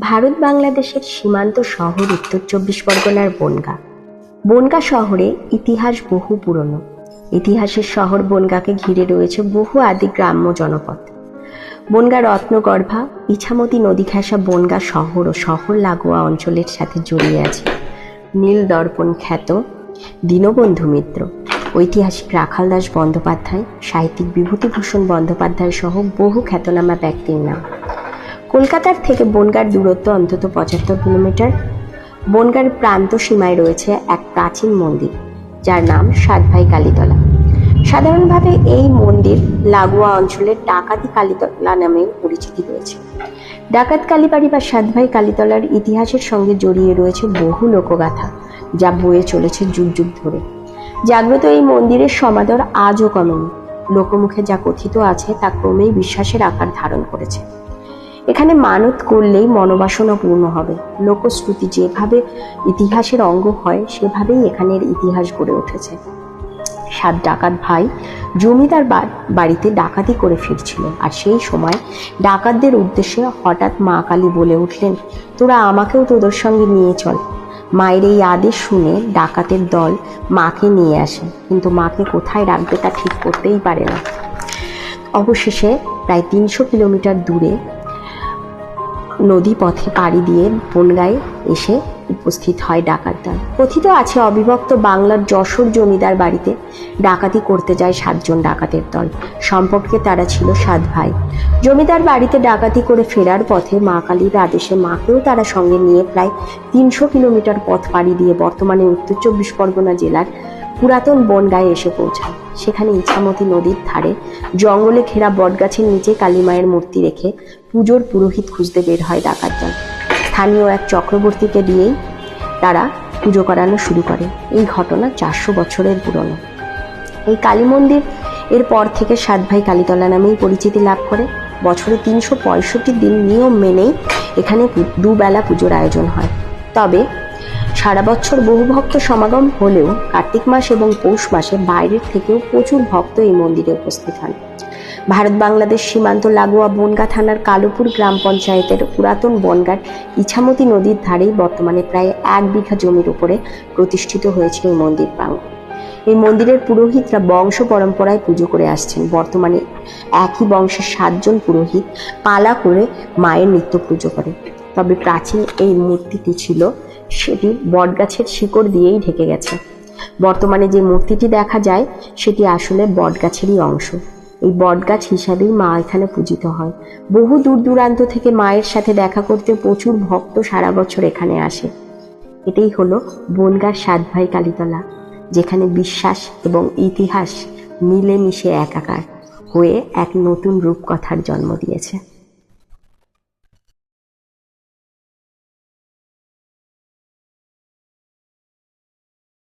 ভারত বাংলাদেশের সীমান্ত শহর উত্তর চব্বিশ পরগনার বনগা। বনগা শহরে ইতিহাস বহু পুরনো। ইতিহাসের শহর বনগাকে ঘিরে রয়েছে বহু আদি গ্রাম্য জনপদ। বনগা রত্নগর্ভা, ইছামতি নদী ঘেঁষা বনগা শহর ও শহর লাগোয়া অঞ্চলের সাথে জড়িয়ে আছে। নীল দর্পণ খ্যাত দীনবন্ধু মিত্র। ঐতিহাসিক রাখালদাস বন্দ্যোপাধ্যায়, সাহিত্যিক বিভূতিভূষণ বন্দ্যোপাধ্যায় সহ বহু খ্যাতনামা ব্যক্তির নাম। কলকাতার থেকে বনগার দূরত্ব অন্তত পঁচাত্তর কিলোমিটার। বনগার প্রান্ত সীমায় রয়েছে এক প্রাচীন মন্দির, যার নাম সাতভাই কালীতলা। সাধারণভাবে এই মন্দির লাগোয়া অঞ্চলের ডাকাতি কালীতলা নামে পরিচিতি রয়েছে। ডাকাত কালীবাড়ি বা সাতভাই কালীতলার ইতিহাসের সঙ্গে জড়িয়ে রয়েছে বহু লোকগাথা, যা বয়ে চলেছে যুগ যুগ ধরে। জাগ্রত এই মন্দিরের সমাদর আজও কমেনি। লোকমুখে যা কথিত আছে তা ক্রমেই বিশ্বাসের আকার ধারণ করেছে। এখানে মানত করলেই মনোবাসনা পূর্ণ হবে। লোকশ্রুতি যেভাবে ইতিহাসের অঙ্গ হয়, সেভাবেই এখানের ইতিহাস গড়ে উঠেছে। সাত ডাকাত ভাই জমিদার বাড়িতে ডাকাতি করে ফিরছিল আর সেই সময় ডাকাতদের উদ্দেশ্যে হঠাৎ মা কালী বলে উঠলেন, তোরা আমাকেও তোদের সঙ্গে নিয়ে চল। মায়ের এই আদেশ শুনে ডাকাতের দল মাকে নিয়ে আসে, কিন্তু মাকে কোথায় রাখবে তা ঠিক করতেই পারে না। অবশেষে প্রায় তিনশো কিলোমিটার দূরে নদী পথে পাড়ি দিয়ে বনগায় এসে উপস্থিত হয় ডাকাত দল কথিত আছে, অবিভক্ত বাংলার যশোর জমিদার বাড়িতে ডাকাতি করতে যায় সাতজন ডাকাতের দল। সম্পর্কে তারা ছিল সাত ভাই। জমিদার বাড়িতে ডাকাতি করে ফেরার পথে মা কালীর আদেশে মাকেও তারা সঙ্গে নিয়ে প্রায় তিনশো কিলোমিটার পথ পাড়ি দিয়ে বর্তমানে উত্তর চব্বিশ পরগনা জেলার পুরাতন বনগায় এসে পৌঁছায়। সেখানে ইছামতি নদীর ধারে জঙ্গলে ঘেরা বটগাছের নিচে কালীমায়ের মূর্তি রেখে পুজোর পুরোহিত খুঁজতে বের হয় ডাকাত দল স্থানীয় এক চক্রবর্তীকে দিয়েই তারা পুজো করানো শুরু করে। এই ঘটনা চারশো বছরের পুরনো। এই কালী মন্দির এর পর থেকে সাত ভাই কালীতলা নামেই পরিচিতি লাভ করে। বছরে তিনশো পঁয়ষট্টি দিন নিয়ম মেনেই এখানে দুবেলা পুজোর আয়োজন হয়। তবে সারা বছর বহু ভক্ত সমাগম হলেও কার্তিক মাস এবং পৌষ মাসে বাইরের থেকেও প্রচুর ভক্ত এই মন্দিরে উপস্থিত হন। ভারত বাংলাদেশ সীমান্ত লাগোয়া বনগা থানার কালোপুর গ্রাম পঞ্চায়েতের পুরাতন বনগার ইছামতি নদীর ধারেই বর্তমানে প্রায় এক বিঘা জমির উপরে প্রতিষ্ঠিত হয়েছে এই মন্দির প্রাঙ্গণ। এই মন্দিরের পুরোহিতরা বংশ পরম্পরায় পুজো করে আসছেন। বর্তমানে একই বংশের সাতজন পুরোহিত পালা করে মায়ের নিত্য পুজো করে। তবে প্রাচীন এই মূর্তিটি ছিল সেটি বটগাছের শিকড় দিয়েই ঢেকে গেছে। বর্তমানে যে মূর্তিটি দেখা যায়, সেটি আসলে বটগাছেরই অংশ। এই বটগাছ হিসাবেই মা এখানে পূজিত হয়। বহু দূর দূরান্ত থেকে মায়ের সাথে দেখা করতে প্রচুর ভক্ত সারা বছর এখানে আসে। এটাই হলো বনগার সাত ভাই কালীতলা, যেখানে বিশ্বাস এবং ইতিহাস মিলেমিশে একাকার হয়ে এক নতুন রূপকথার জন্ম দিয়েছে।